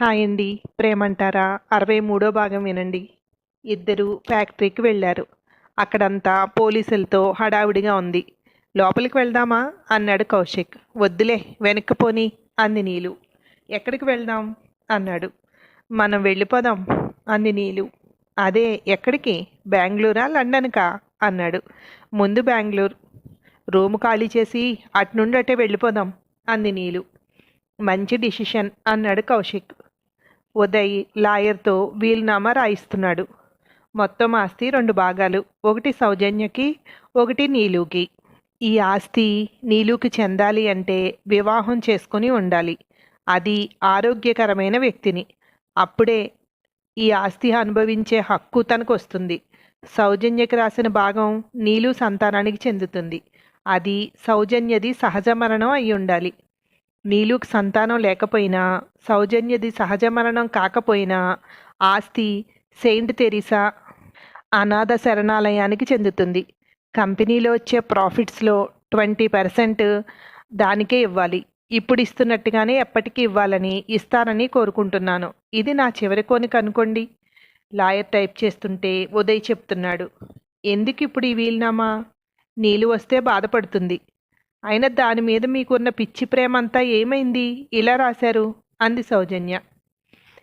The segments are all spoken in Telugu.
హాయ్ అండి. ప్రేమంటారా? అరవై మూడో భాగం వినండి. ఇద్దరు ఫ్యాక్టరీకి వెళ్ళారు. అక్కడంతా పోలీసులతో హడావిడిగా ఉంది. లోపలికి వెళ్దామా? అన్నాడు కౌశిక్. వద్దులే వెనక్కి పోని అంది నీలు. ఎక్కడికి వెళ్దాం? అన్నాడు. మనం వెళ్ళిపోదాం అంది నీలు. అదే ఎక్కడికి? బెంగళూరా లండన్కా? అన్నాడు. ముందు బెంగళూరు. రూమ్ ఖాళీ చేసి అటు నుండి అటే వెళ్ళిపోదాం అంది నీలు. మంచి డిసిషన్ అన్నాడు కౌశిక్. ఉదయ్ లాయర్తో వీలునామా రాయిస్తున్నాడు. మొత్తం ఆస్తి రెండు భాగాలు. ఒకటి సౌజన్యకి ఒకటి నీలుకి. ఈ ఆస్తి నీలుకి చెందాలి అంటే వివాహం చేసుకుని ఉండాలి. అది ఆరోగ్యకరమైన వ్యక్తిని. అప్పుడే ఈ ఆస్తి అనుభవించే హక్కు తనకు వస్తుంది సౌజన్యకి రాసిన భాగం నీలు సంతానానికి చెందుతుంది. అది సౌజన్యది సహజ మరణం అయి ఉండాలి నీలుకు సంతానం లేకపోయినా సౌజన్యది సహజ మరణం కాకపోయినా ఆస్తి సెయింట్ తెరిసా అనాథ శరణాలయానికి చెందుతుంది. కంపెనీలో వచ్చే ప్రాఫిట్స్లో ట్వంటీ పర్సెంట్ దానికే ఇవ్వాలి. ఇప్పుడు ఇస్తున్నట్టుగానే ఎప్పటికీ ఇవ్వాలని ఇస్తానని కోరుకుంటున్నాను. ఇది నా చివరి కోరిక అనుకోండి. లాయర్ టైప్ చేస్తుంటే ఉదయ్ చెప్తున్నాడు. ఎందుకు ఇప్పుడు ఈ వీలునామా? నీళ్ళు వస్తే బాధపడుతుంది. అయినా దాని మీద మీకున్న పిచ్చి ప్రేమ అంతా ఏమైంది? ఇలా రాశారు. అంది సౌజన్య.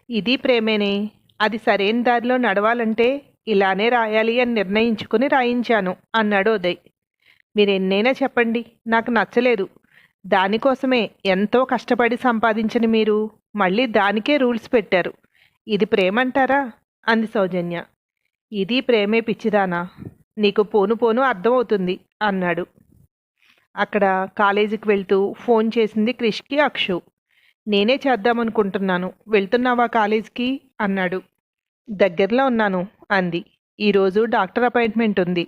ఇది ప్రేమేనే. అది సరైన దారిలో నడవాలంటే ఇలానే రాయాలి అని నిర్ణయించుకుని రాయించాను అన్నాడు ఉదయ్. మీరు ఎన్నైనా చెప్పండి. నాకు నచ్చలేదు. దానికోసమే ఎంతో కష్టపడి సంపాదించిన మీరు. మళ్ళీ దానికే రూల్స్ పెట్టారు. ఇది ప్రేమంటారా? అంది సౌజన్య. ఇది ప్రేమే పిచ్చిదానా. నీకు పోను పోను అర్థమవుతుంది అన్నాడు. అక్కడ కాలేజీకి వెళ్తూ ఫోన్ చేసింది క్రిష్కి అక్షు. నేనే చేద్దామనుకుంటున్నాను. వెళ్తున్నావా కాలేజీకి? అన్నాడు. దగ్గరలో ఉన్నాను అంది. ఈరోజు డాక్టర్ అపాయింట్మెంట్ ఉంది.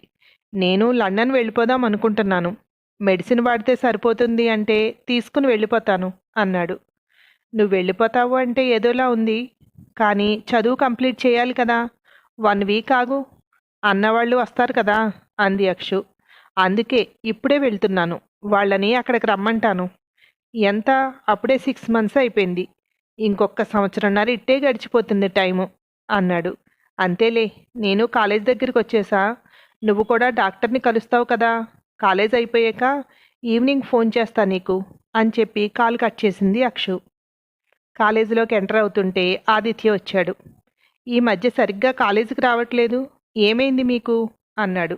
నేను లండన్ వెళ్ళిపోదాం అనుకుంటున్నాను. మెడిసిన్ వాడితే సరిపోతుంది అంటే తీసుకుని వెళ్ళిపోతాను అన్నాడు. నువ్వు వెళ్ళిపోతావు అంటే ఏదోలా ఉంది. కానీ చదువు కంప్లీట్ చేయాలి కదా. వన్ వీక్ ఆగు. అన్నవాళ్ళు వస్తారు కదా అంది అక్షు. అందుకే ఇప్పుడే వెళ్తున్నాను. వాళ్ళని అక్కడికి రమ్మంటాను. ఎంత? అప్పుడే సిక్స్ మంత్స్ అయిపోయింది. ఇంకొక సంవత్సరంన్నర ఇట్టే గడిచిపోతుంది టైము అన్నాడు. అంతేలే నేను కాలేజ్ దగ్గరికి వచ్చేసా. నువ్వు కూడా డాక్టర్ని కలుస్తావు కదా. కాలేజ్ అయిపోయాక ఈవినింగ్ ఫోన్ చేస్తా నీకు అని చెప్పి కాల్ కట్ చేసింది అక్షు. కాలేజీలోకి ఎంటర్ అవుతుంటే ఆదిత్య వచ్చాడు. ఈ మధ్య సరిగ్గా కాలేజీకి రావట్లేదు. ఏమైంది మీకు? అన్నాడు.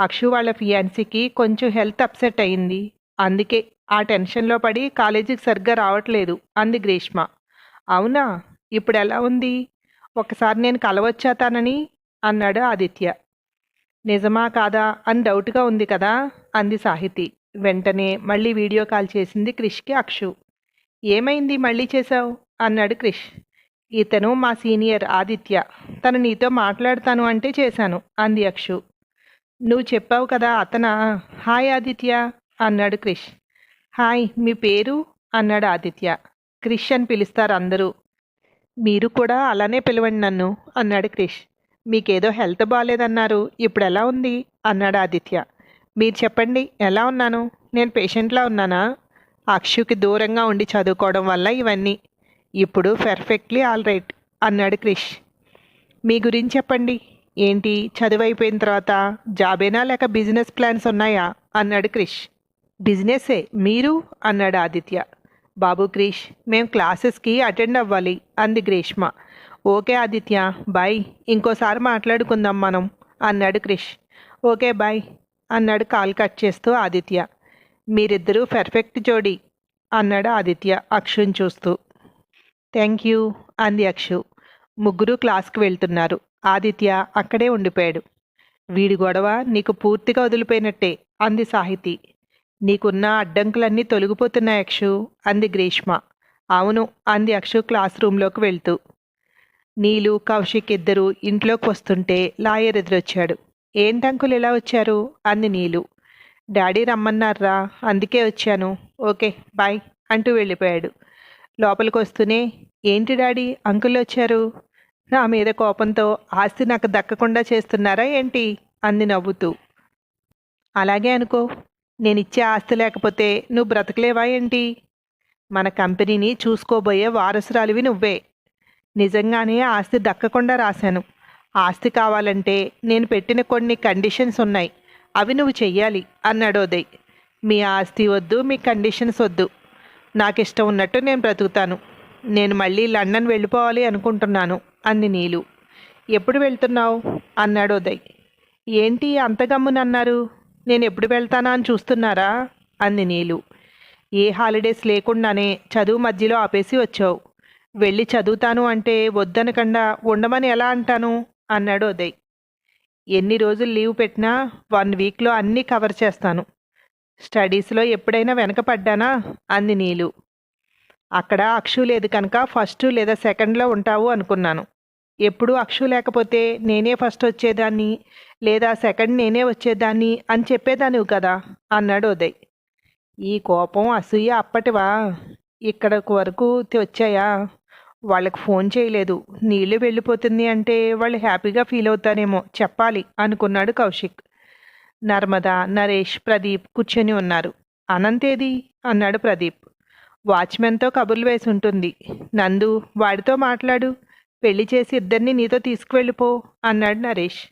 అక్షు వాళ్ళ ఫియాన్సీకి కొంచెం హెల్త్ అప్సెట్ అయింది. అందుకే ఆ టెన్షన్లో పడి కాలేజీకి సరిగ్గా రావట్లేదు. అంది గ్రీష్మ. అవునా? ఇప్పుడు ఎలా ఉంది? ఒకసారి నేను కలవచ్చాతానని అన్నాడు ఆదిత్య. నిజమా కాదా? అని డౌట్గా ఉంది కదా? అంది సాహితి. వెంటనే మళ్ళీ వీడియో కాల్ చేసింది క్రిష్కి అక్షు. ఏమైంది మళ్ళీ చేశావు? అన్నాడు క్రిష్. ఇతను మా సీనియర్ ఆదిత్య. తను నీతో మాట్లాడతాను అంటే చేశాను అంది అక్షు. నువ్వు చెప్పావు కదా అతనా? హాయ్ ఆదిత్య అన్నాడు క్రిష్. హాయ్ మీ పేరు? అన్నాడు ఆదిత్య. క్రిష్ అని పిలుస్తారు అందరూ. మీరు కూడా అలానే పిలవండి నన్ను అన్నాడు క్రిష్. మీకేదో హెల్త్ బాగాలేదన్నారు ఇప్పుడు ఎలా ఉంది? అన్నాడు ఆదిత్య. మీరు చెప్పండి ఎలా ఉన్నాను? నేను పేషెంట్లా ఉన్నానా? అక్షుకి దూరంగా ఉండి చదువుకోవడం వల్ల ఇవన్నీ. ఇప్పుడు పర్ఫెక్ట్లీ ఆల్ రైట్ అన్నాడు క్రిష్. మీ గురించి చెప్పండి ఏంటి? చదువు అయిపోయిన తర్వాత జాబేనా లేక బిజినెస్ ప్లాన్స్ ఉన్నాయా? అన్నాడు క్రిష్. బిజినెస్సే మీరు? అన్నాడు ఆదిత్య. బాబు క్రిష్ మేము క్లాసెస్కి అటెండ్ అవ్వాలి అంది గ్రీష్మ. Okay Aditya bye. ఇంకోసారి మాట్లాడుకుందాం మనం అన్నాడు క్రిష్. ఓకే బాయ్ అన్నాడు కాల్ కట్ చేస్తూ ఆదిత్య. మీరిద్దరూ పర్ఫెక్ట్ జోడీ అన్నాడు ఆదిత్య అక్షుని చూస్తూ. థ్యాంక్ యూ అంది అక్షు. ముగ్గురు క్లాస్కి వెళ్తున్నారు. ఆదిత్య అక్కడే ఉండిపోయాడు. వీడి గొడవ నీకు పూర్తిగా వదిలిపోయినట్టే అంది సాహితి. నీకున్న అడ్డంకులన్నీ తొలగిపోతున్నాయి అక్షు అంది గ్రీష్మ. అవును అంది అక్షు క్లాస్ రూమ్లోకి వెళ్తూ. నీలు కౌశిక్ ఇద్దరు ఇంట్లోకి వస్తుంటే లాయర్ ఎదురొచ్చాడు. ఏంటంకులు ఇలా వచ్చారు? అంది నీలు. డాడీ రమ్మన్నారా? అందుకే వచ్చాను. ఓకే బాయ్ అంటూ వెళ్ళిపోయాడు. లోపలికి వస్తూనే ఏంటి డాడీ? అంకుల్ వచ్చారు. నా మీద కోపంతో ఆస్తి నాకు దక్కకుండా చేస్తున్నారా ఏంటి? అంది నవ్వుతూ. అలాగే అనుకో. నేను ఇచ్చే ఆస్తి లేకపోతే నువ్వు బ్రతకలేవా ఏంటి? మన కంపెనీని చూసుకోబోయే వారసురాలివి నువ్వే. నిజంగానే ఆస్తి దక్కకుండా రాశాను. ఆస్తి కావాలంటే నేను పెట్టిన కొన్ని కండిషన్స్ ఉన్నాయి. అవి నువ్వు చెయ్యాలి అన్నాడోదయ్ మీ ఆస్తి వద్దు మీ కండిషన్స్ వద్దు. నాకు ఇష్టం ఉన్నట్టు నేను బ్రతుకుతాను. నేను మళ్ళీ లండన్ వెళ్ళిపోవాలి అనుకుంటున్నాను అంది నీలు. ఎప్పుడు వెళ్తున్నావు? అన్నాడు ఉదయ్. ఏంటి అంత గమ్మునన్నారు? నేను ఎప్పుడు వెళ్తానా అని చూస్తున్నారా? అంది నీలు. ఏ హాలిడేస్ లేకుండానే చదువు మధ్యలో ఆపేసి వచ్చావు. వెళ్ళి చదువుతాను అంటే వద్దనకుండా ఉండమని ఎలా అంటాను? అన్నాడు ఉదయ్. ఎన్ని రోజులు లీవ్ పెట్టినా వన్ వీక్లో అన్నీ కవర్ చేస్తాను. స్టడీస్లో ఎప్పుడైనా వెనకపడ్డానా? అంది నీలు. అక్కడ అక్షు లేదు కనుక ఫస్ట్ లేదా సెకండ్లో ఉంటావు అనుకున్నాను. ఎప్పుడు అక్షు లేకపోతే నేనే ఫస్ట్ వచ్చేదాన్ని లేదా సెకండ్ నేనే వచ్చేదాన్ని అని చెప్పేదానివి కదా అన్నాడు ఉదయ్. ఈ కోపం అసూయ అప్పటివా? ఇక్కడికి వరకు వచ్చాయా? వాళ్ళకి ఫోన్ చేయలేదు. నీళ్ళు వెళ్ళిపోతుంది అంటే వాళ్ళు హ్యాపీగా ఫీల్ అవుతారేమో చెప్పాలి అనుకున్నాడు కౌశిక్. నర్మద నరేష్ ప్రదీప్ కూర్చొని ఉన్నారు. అనంతేది? అన్నాడు ప్రదీప్. వాచ్మెన్తో కబుర్లు వేసి ఉంటుంది నందు వాడితో మాట్లాడు. పెళ్ళి చేసి ఇద్దరిని నీతో తీసుకువెళ్ళిపో అన్నాడు నరేష్.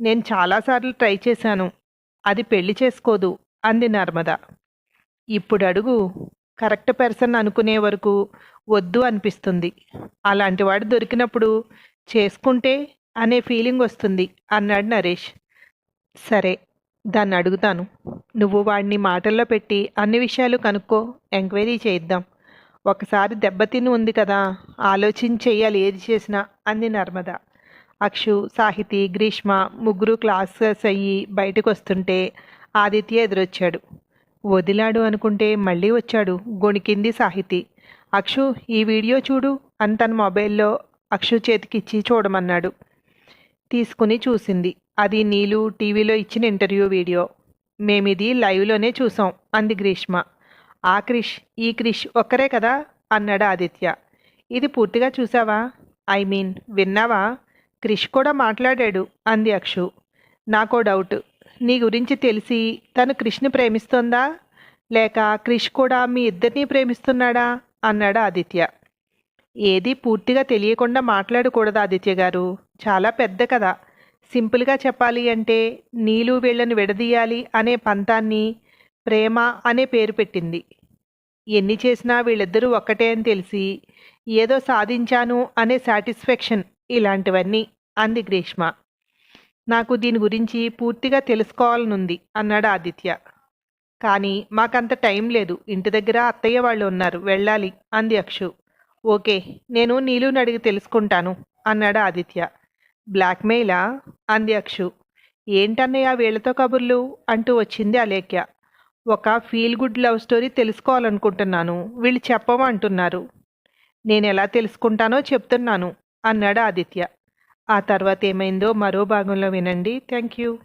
నేను చాలాసార్లు ట్రై చేశాను. అది పెళ్ళి చేసుకోదు అంది నర్మద. ఇప్పుడు అడుగు కరెక్ట్ పర్సన్ అనుకునే వరకు వద్దు అనిపిస్తుంది. అలాంటి వాడు దొరికినప్పుడు చేసుకుంటే అనే ఫీలింగ్ వస్తుంది అన్నాడు నరేష్. సరే దాన్ని అడుగుతాను. నువ్వు వాడిని మాటల్లో పెట్టి అన్ని విషయాలు కనుక్కో ఎంక్వైరీ చేయిద్దాం. ఒకసారి దెబ్బతిని ఉంది కదా ఆలోచించి చెయ్యాలి ఏది చేసినా అంది నర్మద. అక్షు సాహితి గ్రీష్మ ముగ్గురు క్లాసెస్ అయ్యి బయటకు వస్తుంటే ఆదిత్య ఎదురొచ్చాడు. వదిలాడు అనుకుంటే మళ్ళీ వచ్చాడు గొణికింది సాహితి. అక్షు ఈ వీడియో చూడు అని తన మొబైల్లో అక్షు చేతికిచ్చి చూడమన్నాడు. తీసుకుని చూసింది. అది నీలు టీవీలో ఇచ్చిన ఇంటర్వ్యూ వీడియో. మేమిది లైవ్లోనే చూసాం. అంది గ్రీష్మ. ఆ క్రిష్ ఈ క్రిష్ ఒక్కరే కదా? అన్నాడు ఆదిత్య. ఇది పూర్తిగా చూసావా? ఐ మీన్ విన్నావా? క్రిష్ కూడా మాట్లాడాడు అంది అక్షు. నాకో డౌట్. నీ గురించి తెలిసి తను క్రిష్ని ప్రేమిస్తోందా? లేక క్రిష్ కూడా మీ ఇద్దరిని ప్రేమిస్తున్నాడా? అన్నాడు ఆదిత్య. ఏది పూర్తిగా తెలియకుండా మాట్లాడకూడదు ఆదిత్య గారు. చాలా పెద్ద కదా సింపుల్గా చెప్పాలి అంటే నీలు వీళ్ళను విడదీయాలి అనే పంతాన్ని ప్రేమ అనే పేరు పెట్టింది. ఎన్ని చేసినా వీళ్ళిద్దరూ ఒక్కటే అని తెలిసి ఏదో సాధించాను అనే సాటిస్ఫాక్షన్ ఇలాంటివన్నీ అంది గ్రీష్మ. నాకు దీని గురించి పూర్తిగా తెలుసుకోవాలనుంది అన్నాడు ఆదిత్య. కానీ మాకంత టైం లేదు. ఇంటి దగ్గర అత్తయ్య వాళ్ళు ఉన్నారు. వెళ్ళాలి అంది అక్షు. ఓకే నేను నీలుని అడిగి తెలుసుకుంటాను అన్నాడు ఆదిత్య. బ్లాక్మెయిలా? అంది అక్షు. ఏంటన్నయ్య వీళ్ళతో కబుర్లు? అంటూ వచ్చింది అలేఖ్య. ఒక ఫీల్ గుడ్ లవ్ స్టోరీ తెలుసుకోవాలనుకుంటున్నాను. వీళ్ళు చెప్పమంటున్నారు నేను ఎలా తెలుసుకుంటానో చెప్తున్నాను అన్నాడు ఆదిత్య. ఆ తర్వాత ఏమైందో మరో భాగంలో వినండి. Thank you.